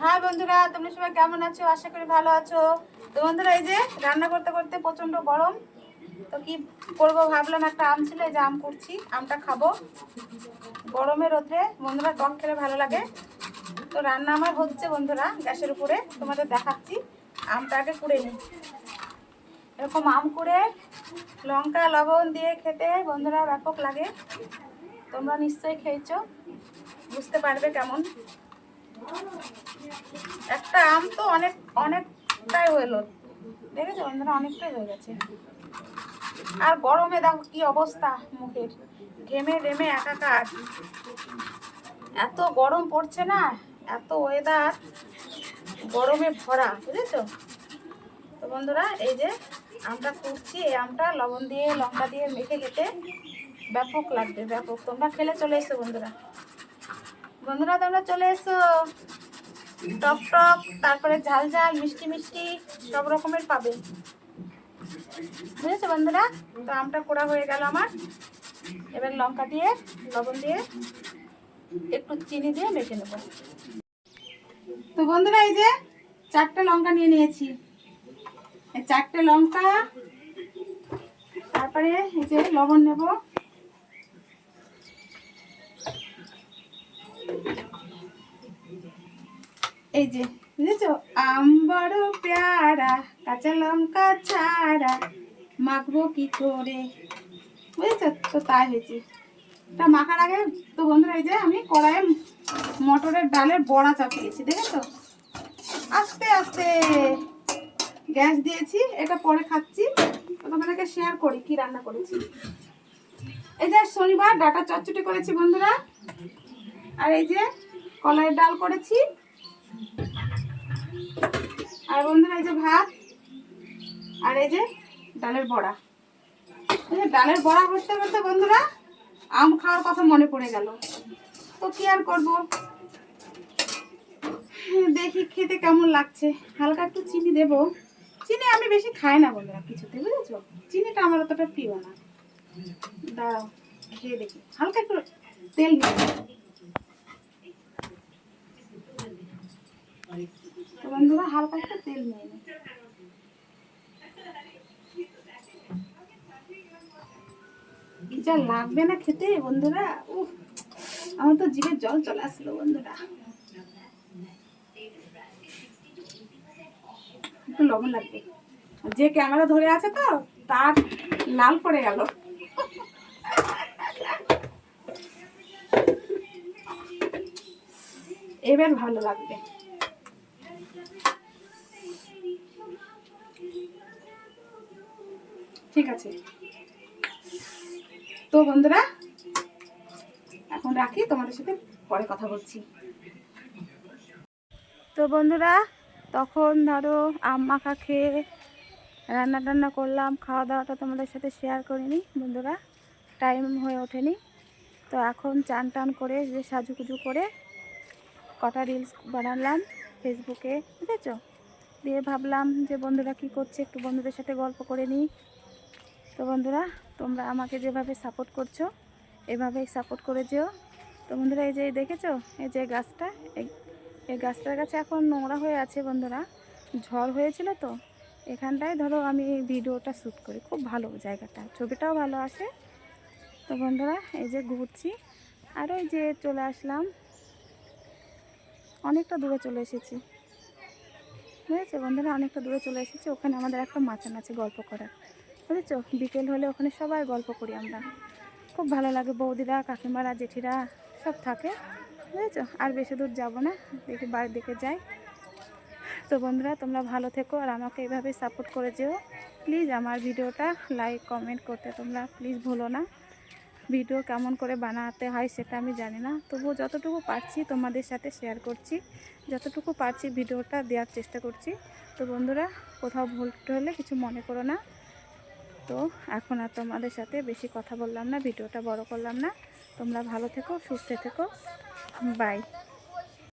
হ্যাঁ বন্ধুরা, তোমরা সবাই কেমন আছো? আশা করি ভালো আছো। তো বন্ধুরা, এই যে রান্না করতে করতে প্রচণ্ড গরম, তো কি করব ভাবলাম, একটা আম ছিল, এই যে আম করছি আমটা খাব। গরমে রোদ্রে বন্ধুরা, টক খেলে ভালো লাগে। তো রান্না আমার হচ্ছে বন্ধুরা, গ্যাসের উপরে, তোমাদের দেখাচ্ছি। আমটা আগে কুড়ে নিই। এরকম আম কুড়ে, লঙ্কা, লবণ দিয়ে খেতে বন্ধুরা ব্যাপক লাগে। তোমরা নিশ্চয়ই খেয়েছো, বুঝতে পারবে কেমন। একটা আম তো অনেক, অনেকটাই হলো দেখেছ বন্ধুরা? অনেকটাই হয়ে গেছে। আর গরমে দেখো কি অবস্থা মুখের। ঘেমে ঘেমে একাকার। এত গরম পড়ছে না, এত ওয়েদার গরমে ভরা, বুঝেছ? তো বন্ধুরা, এই যে আমটা কুটছি, এই আমটা লবণ দিয়ে, লঙ্কা দিয়ে মেখে খেতে ব্যাপক লাগবে, ব্যাপক। তোমরা খেলে চলে এসো বন্ধুরা। বন্ধুরা, তোমরা চলে এসো। টক টক, তারপরে ঝাল ঝাল, মিষ্টি মিষ্টি, সব রকমের পাবে। বুঝেছ বন্ধুরা? তো আমটা কোড়া হয়ে গেল আমার। এবার লঙ্কা দিয়ে, লবণ দিয়ে একটু চিনি দিয়ে মেখে নেব। তো বন্ধুরা, এই যে চারটে লঙ্কা নিয়ে নিয়েছি। চারটে লঙ্কা, তারপরে এই যে লবণ নেব। এই যে, বুঝেছ? আম বড় পেয়ারা, কাঁচা লঙ্কা ছাড়া। মাখবো কি করে? বুঝেছ? তো তাই হয়েছে। তা মাখার আগে তো বন্ধুরা, এই যে আমি কড়াইয়ে মটরের ডালের বড়া চাপিয়েছি, দেখেছ? আস্তে আস্তে। গ্যাস দিয়েছি, এটা পরে খাচ্ছি। তোমাদেরকে শেয়ার করি, কি রান্না করেছি। এই যে শনিবার ডাটা চচ্চড়ি করেছি বন্ধুরা। আর এই যে কলাইয়ের ডাল করেছি। আর বন্ধুরা, এই যে ভাত আর এই যে ডালের বড়া। ডালের বড়া করতে করতে বন্ধুরা, আম খাওয়ার কথা মনে পড়ে গেল। তো কি আর করব? দেখি খেতে কেমন লাগছে। হালকা একটু চিনি দেব। চিনি আমি বেশি খাই না বন্ধুরা কিছুতে, বুঝেছ? চিনিটা আমার অতটা প্রিয় না। দাঁড়াও, খেয়ে দেখি। হালকা একটু তেল নিয়ে বন্ধুরা, হালকা একটু তেল নিয়ে নিই যা লাগবে না খেতে বন্ধুরা? উফ, আমার তো জিভে জল চলে আসলো বন্ধুরা। একটু লবণ লাগবে। যে ক্যামেরা ধরে আছে তো, তার লাল পড়ে গেল। এবার ভালো লাগবে। ঠিক আছে। তো বন্ধুরা, এখন রাখি, তোমাদের সাথে পরে কথা বলছি। তো বন্ধুরা, তখন ধরো আম মাখা খেয়ে রান্না টান্না করলাম, খাওয়া দাওয়াটা তোমাদের সাথে শেয়ার করিনি বন্ধুরা টাইম হয়ে ওঠেনি। তো এখন চান টান করে যে সাজুকুজু করে কটা রিলস বানালাম ফেসবুকে বুঝেছ? দিয়ে ভাবলাম যে বন্ধুরা কি করছে একটু বন্ধুদের সাথে গল্প করে নিই। তো বন্ধুরা, তোমরা আমাকে যেভাবে সাপোর্ট করছ, এভাবেই সাপোর্ট করে যেও। তো বন্ধুরা, এই যে দেখেছ? এই যে গাছটা, এই গাছটার কাছে এখন নোংরা হয়ে আছে বন্ধুরা। ঝড় হয়েছিল তো, এখানটায় ধরো আমি ভিডিওটা শ্যুট করি। খুব ভালো জায়গাটা, ছবিটাও ভালো আসে। তো বন্ধুরা, এই যে ঘুরছি। আর ওই যে চলে আসলাম। অনেকটা দূরে চলে এসেছি। বুঝেছ বন্ধুরা? অনেকটা দূরে চলে এসেছি। ওখানে আমাদের একটা মাচান আছে গল্প করার। বুঝেছ? বিকেল হলে ওখানে সবাই গল্প করি আমরা। খুব ভালো লাগে বৌদিরা, কাকিমারা, জেঠিরা, সব থাকে, বুঝেছ? আর বেশি দূর যাব না, দেখি বাড়ির দিকে যাই। তো বন্ধুরা, তোমরা ভালো থেকো আর আমাকে এইভাবে সাপোর্ট করে যেও। প্লিজ আমার ভিডিওটা লাইক কমেন্ট করতে তোমরা প্লিজ ভুলো না। ভিডিও কেমন করে বানাতে হয় সেটা আমি জানি না। তবুও যতটুকু পারছি তোমাদের সাথে শেয়ার করছি। যতটুকু পারছি ভিডিওটা দেওয়ার চেষ্টা করছি। তো বন্ধুরা, কোথাও ভুল হলে কিছু মনে করো না। তো এখন আর তোমাদের সাথে বেশি কথা বললাম না, ভিডিওটা বড় করলাম না। তোমরা ভালো থেকো, সুস্থ থেকো। বাই।